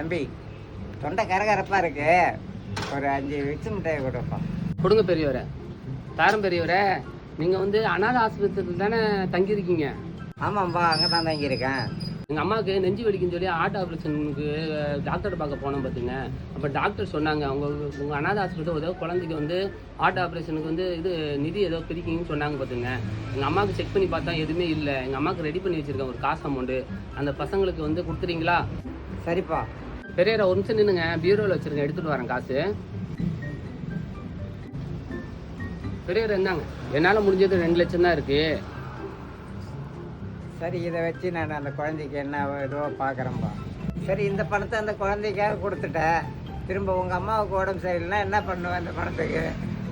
தம்பி தொண்டை கரகரப்பாக இருக்கு. ஒரு அஞ்சு விச்சு மிட்டாய் கொடுப்பா. கொடுங்க பெரியவரே. தாரம் பெரியவரே நீங்கள் வந்து அனாதை ஆஸ்பத்திரியில் தானே தங்கியிருக்கீங்க? ஆமாம்ப்பா அங்கே தான் தங்கியிருக்கேன். எங்கள் அம்மாவுக்கு நெஞ்சு வலிக்குன்னு சொல்லி ஹார்ட் ஆப்ரேஷனுக்கு டாக்டர் பார்க்க போனோம் பார்த்துங்க அப்போ டாக்டர் சொன்னாங்க அவங்க உங்கள் அனாதை ஆஸ்பத்திரி ஏதோ குழந்தைக்கு வந்து ஹார்ட் ஆப்ரேஷனுக்கு வந்து இது நிதி ஏதோ பிரிக்கிங்கன்னு சொன்னாங்க பார்த்துங்க எங்கள் அம்மாவுக்கு செக் பண்ணி பார்த்தா எதுவுமே இல்லை. எங்கள் அம்மாவுக்கு ரெடி பண்ணி வச்சுருக்கேன் ஒரு காசு அமௌண்ட்டு அந்த பசங்களுக்கு வந்து கொடுத்துறீங்களா? சரிப்பா. பெரியவரை ஒரு நிமிஷம் நின்னுங்க. பீரோவில் வச்சுருக்கேன் எடுத்துகிட்டு வரேன் காசு. பெரியவர் இருந்தாங்க என்னால் முடிஞ்சது ரெண்டு லட்சம் தான் இருக்குது சரி இதை வச்சு நான் அந்த குழந்தைக்கு என்ன ஏதோ பார்க்குறேன்ப்பா சரி இந்த பணத்தை அந்த குழந்தைக்காக கொடுத்துட்டேன் திரும்ப உங்கள் அம்மாவுக்கு உடம்பு சரியில்லைன்னா என்ன பண்ணுவேன் அந்த பணத்துக்கு?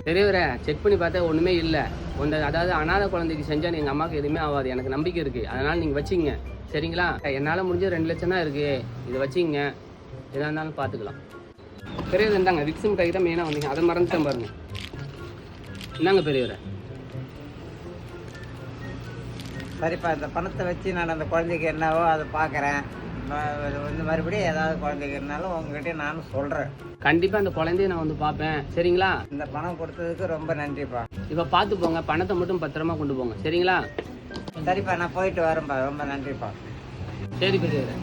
பெரியவரே செக் பண்ணி பார்த்தா ஒன்றுமே இல்லை. ஒன்று அதாவது அனாதை குழந்தைக்கு செஞ்சால் எங்கள் அம்மாவுக்கு எதுவுமே ஆகாது. எனக்கு நம்பிக்கை இருக்குது அதனால் நீங்கள் வச்சிங்க சரிங்களா? என்னால் முடிஞ்ச ரெண்டு லட்சம் தான் இருக்குது இதை வச்சிங்க எதாக இருந்தாலும் பார்த்துக்கலாம் பெரியவர் இருந்தாங்க விக்ஸ் மிட்டாய் தான் மெயினாக வந்தீங்க. அதை மறந்துட்டேன் பாருங்க. என்னங்க பெரியவரே. சரிப்பா இந்த பணத்தை வச்சு நான் அந்த குழந்தைக்கு என்னவோ அதை பார்க்குறேன் வந்து மறுபடியும் ஏதாவது குழந்தைக்கு இருந்தாலும் உங்ககிட்ட நானும் சொல்கிறேன் கண்டிப்பாக அந்த குழந்தைய நான் வந்து பார்ப்பேன். சரிங்களா? இந்த பணம் கொடுத்ததுக்கு ரொம்ப நன்றிப்பா. இப்போ பார்த்து போங்க பணத்தை மட்டும் பத்திரமா கொண்டு போங்க. சரிங்களா? சரிப்பா நான் போயிட்டு வரேன்ப்பா. ரொம்ப நன்றிப்பா. சரி பெரியவரே.